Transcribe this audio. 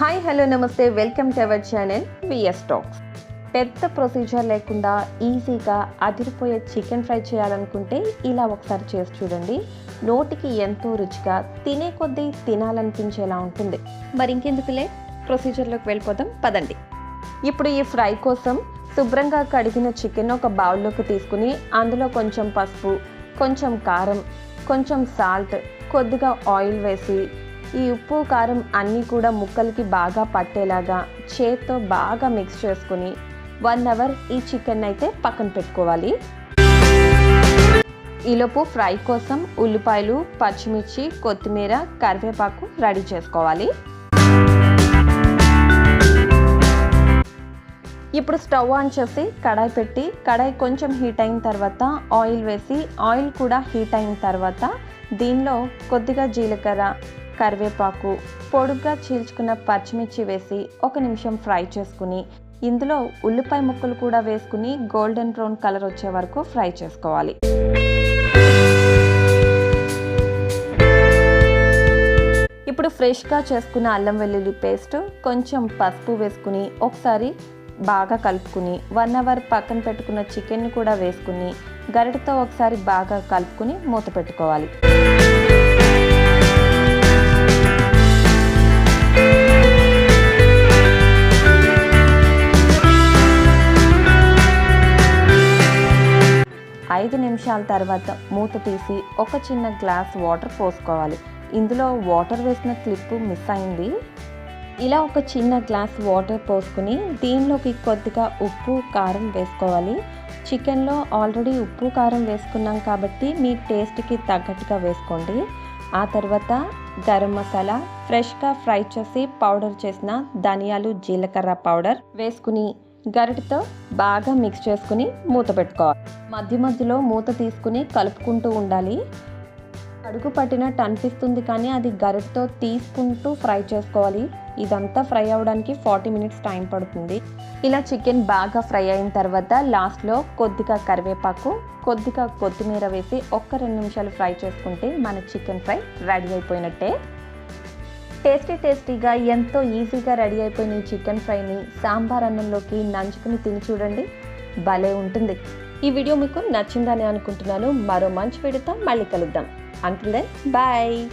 Hi hello నమస్తే. Welcome to our channel V S talks పెద్ద procedure లేకుండా ఈజీగా అదిరిపోయే చికెన్ ఫ్రై చేయాలనుకుంటే ఇలా ఒకసారి చేసి చూడండి. నోటికి ఎంతో రుచిగా తినే కొద్దీ తినాలనిపించేలా ఉంటుంది. మరి ఇంకెందుకులే? ప్రొసీజర్లోకి వెళ్ళిపోదాం పదండి. ఇప్పుడు ఈ ఫ్రై కోసం శుభ్రంగా కడిగిన చికెన్ ఒక బౌల్లోకి తీసుకుని అందులో కొంచెం పసుపు కొంచెం కారం కొంచెం సాల్ట్ కొద్దిగా ఆయిల్ వేసి ఈ ఉప్పు కారం అన్నీ కూడా ముక్కలకి బాగా పట్టేలాగా చేత్తో బాగా మిక్స్ చేసుకుని వన్ అవర్ ఈ చికెన్ అయితే పక్కన పెట్టుకోవాలి. ఈలోపు ఫ్రై కోసం ఉల్లిపాయలు పచ్చిమిర్చి కొత్తిమీర కరివేపాకు రెడీ చేసుకోవాలి. ఇప్పుడు స్టవ్ ఆన్ చేసి కడాయి పెట్టి కడాయి కొంచెం హీట్ అయిన తర్వాత ఆయిల్ వేసి ఆయిల్ కూడా హీట్ అయిన తర్వాత దీనిలో కొద్దిగా జీలకర్ర కరివేపాకు పొడుగ్గా చీల్చుకున్న పచ్చిమిర్చి వేసి ఒక నిమిషం ఫ్రై చేసుకుని ఇందులో ఉల్లిపాయ ముక్కలు కూడా వేసుకుని గోల్డెన్ బ్రౌన్ కలర్ వచ్చే వరకు ఫ్రై చేసుకోవాలి. ఇప్పుడు ఫ్రెష్గా చేసుకున్న అల్లం వెల్లుల్లి పేస్ట్ కొంచెం పసుపు వేసుకుని ఒకసారి బాగా కలుపుకుని వన్ అవర్ పక్కన పెట్టుకున్న చికెన్ కూడా వేసుకుని గరిటతో ఒకసారి బాగా కలుపుకుని మూత పెట్టుకోవాలి. ఐదు నిమిషాల తర్వాత మూత తీసి ఒక చిన్న గ్లాస్ వాటర్ పోసుకోవాలి. ఇందులో వాటర్ వేసిన క్లిప్ మిస్ అయింది. ఇలా ఒక చిన్న గ్లాస్ వాటర్ పోసుకుని దీనిలోకి కొద్దిగా ఉప్పు కారం వేసుకోవాలి. చికెన్లో ఆల్రెడీ ఉప్పు కారం వేసుకున్నాం కాబట్టి మీ టేస్ట్కి తగ్గట్టుగా వేసుకోండి. ఆ తర్వాత గరం మసాలా ఫ్రెష్గా ఫ్రై చేసి పౌడర్ చేసిన ధనియాలు జీలకర్ర పౌడర్ వేసుకుని గరిటతో బాగా మిక్స్ చేసుకుని మూత పెట్టుకోవాలి. మధ్య మధ్యలో మూత తీసుకుని కలుపుకుంటూ ఉండాలి. కడుగు పట్టినట్టు అనిపిస్తుంది కానీ అది గరిటతో తీసుకుంటూ ఫ్రై చేసుకోవాలి. ఇదంతా ఫ్రై అవ్వడానికి ఫార్టీ మినిట్స్ టైం పడుతుంది. ఇలా చికెన్ బాగా ఫ్రై అయిన తర్వాత లాస్ట్లో కొద్దిగా కరివేపాకు కొద్దిగా కొత్తిమీర వేసి ఒక్క రెండు నిమిషాలు ఫ్రై చేసుకుంటే మన చికెన్ ఫ్రై రెడీ అయిపోయినట్టే. టేస్టీ టేస్టీగా ఎంతో ఈజీగా రెడీ అయిపోయిన ఈ చికెన్ ఫ్రైని సాంబార్ అన్నంలోకి నంచుకుని తిని చూడండి. భలే ఉంటుంది. ఈ వీడియో మీకు నచ్చిందని అనుకుంటున్నాను. మరో మంచి వీడియోతో మళ్ళీ కలుద్దాం. Until then, bye.